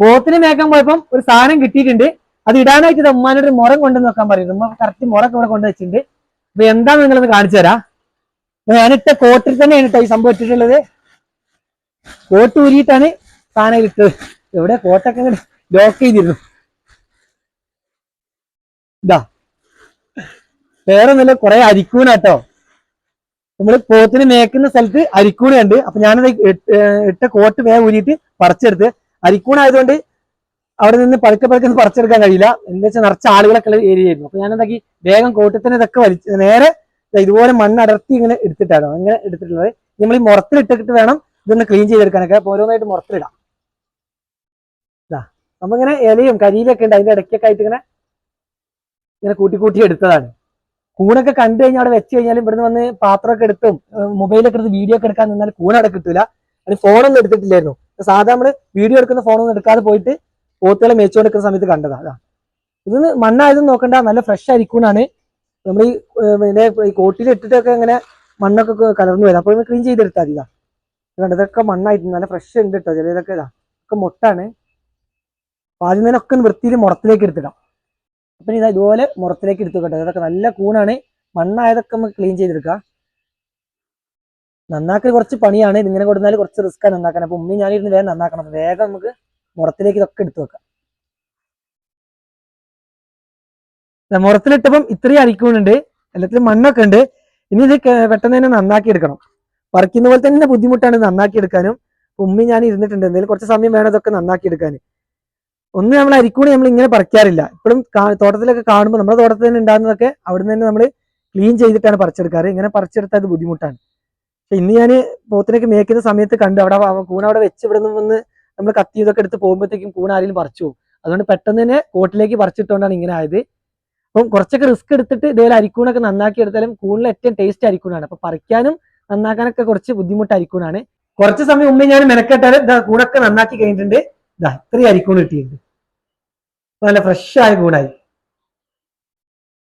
പോത്തിന് മേക്കാൻ പോയപ്പം ഒരു സാധനം കിട്ടിയിട്ടുണ്ട്. അത് ഇടാനായിട്ട് ഉമ്മാനോട് ഒരു മുറം കൊണ്ടു നോക്കാൻ പറയുന്നു ഉമ്മ കറക്റ്റ് മുറൊക്കെ ഇവിടെ കൊണ്ടു വെച്ചിട്ടുണ്ട്. അപ്പൊ നിങ്ങൾ നിങ്ങളൊന്ന് കാണിച്ചു തരാം. ഞാനിട്ട കോട്ടിൽ തന്നെയാണ് കേട്ടോ ഈ സംഭവം ഇട്ടിട്ടുള്ളത്. കോട്ട് ഊരിയിട്ടാണ് സാധനം ഇട്ടത്. എവിടെ കോട്ടൊക്കെ ലോക്ക് ചെയ്തിരുന്നു. ഇതാ. വേറെ ഒന്നുമില്ല കുറെ അരിക്കൂനാട്ടോ നമ്മൾ പോത്തിന് മേക്കുന്ന സ്ഥലത്ത് അരിക്കൂണ ഉണ്ട് അപ്പൊ ഞാനത് ഇട്ട കോട്ട് വേഗം ഊരിയിട്ട് പറിച്ചെടുത്ത് അരിക്കൂണ ആയതുകൊണ്ട് അവിടെ നിന്ന് പതുക്കെ പതുക്കെ പറിച്ചെടുക്കാൻ കഴിയില്ല. എന്താ വെച്ചാൽ നിറച്ച ആളുകളൊക്കെ ഏരിയ ആയിരുന്നു. അപ്പൊ ഞാൻ എന്താക്കി വേഗം കോട്ടത്തിന് ഇതൊക്കെ വലിച്ച് നേരെ ഇതുപോലെ മണ്ണ് അടർത്തി ഇങ്ങനെ എടുത്തിട്ടാണ്. അങ്ങനെ എടുത്തിട്ടുള്ളത്. നമ്മൾ ഈ മുറത്തിലിട്ടിട്ട് വേണം ഇതൊന്ന് ക്ലീൻ ചെയ്തെടുക്കാനൊക്കെ. അപ്പൊ ഓരോന്നായിട്ട് മുറത്തിലിടാം. ഇതാ ഇങ്ങനെ ഇലയും കരിയിലൊക്കെ ഉണ്ട്. അതിന്റെ ഇടയ്ക്കൊക്കെ ആയിട്ട് ഇങ്ങനെ ഇങ്ങനെ കൂട്ടി കൂട്ടി എടുത്തതാണ്. കൂണൊക്കെ കണ്ടു കഴിഞ്ഞാൽ അവിടെ വെച്ച് കഴിഞ്ഞാൽ ഇവിടുന്ന് വന്ന് പാത്രമൊക്കെ എടുത്തും മൊബൈലൊക്കെ എടുത്ത് വീഡിയോ ഒക്കെ എടുക്കാൻ നിന്നാൽ കൂൺ അവിടെ കിട്ടൂല. അതിന് ഫോണൊന്നും എടുത്തിട്ടില്ലായിരുന്നു. സാധാരണ നമ്മൾ വീഡിയോ എടുക്കുന്ന ഫോണൊന്നും എടുക്കാതെ പോയിട്ട് പോത്തുകളെ മേച്ചുകൊണ്ട് നിൽക്കുന്ന സമയത്ത് കണ്ടതാ അതാ. ഇത് മണ്ണായതൊന്നും നോക്കണ്ട നല്ല ഫ്രഷ് ആയിരിക്കുന്നാണ്. നമ്മൾ ഈ പിന്നെ ഈ കോട്ടിൽ ഇട്ടിട്ടൊക്കെ ഇങ്ങനെ മണ്ണൊക്കെ കലർന്നു വരാം. അപ്പോൾ ക്ലീൻ ചെയ്തെടുത്താൽ മതി ഇതൊക്കെ മണ്ണായിട്ട് നല്ല ഫ്രഷ് ഉണ്ട് കേട്ടോ ചിലതൊക്കെ ഇതാ. ഒക്കെ മുട്ടാണ്. അപ്പൊ ആദ്യം തന്നെ ഒക്കെ വൃത്തിയിൽ മുറത്തിലേക്ക് എടുത്തിടാം. അപ്പൊ ഇതാ ഇതുപോലെ മുറത്തിലേക്ക് എടുത്തു കേട്ടോ ഇതൊക്കെ നല്ല കൂണാണ്. മണ്ണായതൊക്കെ നമുക്ക് ക്ലീൻ ചെയ്തെടുക്കാം. നന്നാക്കൽ കുറച്ച് പണിയാണ്. ഇതിങ്ങനെ കൊടുത്താൽ കുറച്ച് റിസ്ക് ആണ് നന്നാക്കാൻ. അപ്പൊ ഉമ്മി ഞാനിരുന്ന് വേഗം നന്നാക്കണം. വേഗം നമുക്ക് മുറത്തിലേക്ക് ഇതൊക്കെ എടുത്തു വെക്കാം. മുറത്തിലിട്ടപ്പം ഇത്രയും അരിക്കൂണുണ്ട് എല്ലാത്തിലും മണ്ണൊക്കെ ഉണ്ട്. ഇനി ഇത് പെട്ടെന്ന് തന്നെ നന്നാക്കി എടുക്കണം. പറിക്കുന്ന പോലെ തന്നെ ബുദ്ധിമുട്ടാണ് നന്നാക്കി എടുക്കാനും. ഉമ്മി ഞാൻ ഇരുന്നിട്ടുണ്ട്. എന്തെങ്കിലും കുറച്ച് സമയം വേണം ഇതൊക്കെ നന്നാക്കി എടുക്കാൻ ഒന്ന് നമ്മൾ അരിക്കൂണി നമ്മൾ ഇങ്ങനെ പറിക്കാറില്ല. ഇപ്പോഴും തോട്ടത്തിലൊക്കെ കാണുമ്പോൾ നമ്മുടെ തോട്ടത്തിൽ തന്നെ ഉണ്ടാകുന്നതൊക്കെ അവിടെ നിന്ന് നമ്മൾ ക്ലീൻ ചെയ്തിട്ടാണ് പറിച്ചെടുക്കാറ്. ഇങ്ങനെ പറിച്ചെടുത്താൽ ബുദ്ധിമുട്ടാണ്. പക്ഷെ ഇന്ന് ഞാൻ പോത്തിനൊക്കെ മേക്കുന്ന സമയത്ത് കണ്ടു അവിടെ കൂൺ അവിടെ വെച്ച് ഇവിടെ നിന്ന് വന്ന് നമ്മൾ കത്തി ഇതൊക്കെ എടുത്ത് പോകുമ്പോഴത്തേക്കും കൂൺ ആരെങ്കിലും പറിച്ചു പോകും. അതുകൊണ്ട് പെട്ടെന്ന് തന്നെ കോട്ടിലേക്ക് പറിച്ചിട്ടുകൊണ്ടാണ് ഇങ്ങനെ ആയത്. അപ്പം കുറച്ചൊക്കെ റിസ്ക് എടുത്തിട്ട് ഇതേപോലെ അരിക്കൂണൊക്കെ നന്നാക്കി എടുത്താലും കൂണിൽ ഏറ്റവും ടേസ്റ്റ് അരിക്കൂണാണ്. അപ്പൊ പറിക്കാനും നന്നാക്കാനൊക്കെ കുറച്ച് ബുദ്ധിമുട്ട് അരിക്കൂണാണ് കുറച്ച് സമയം മുമ്പേ ഞാൻ മെനക്കെട്ടാൽ ഇതാ കൂണൊക്കെ നന്നാക്കി കഴിഞ്ഞിട്ടുണ്ട്. ഇതാ ഇത്രയും അരിക്കൂൺ കിട്ടിയിട്ടുണ്ട്. നല്ല ഫ്രഷ് ആയ കൂണായി.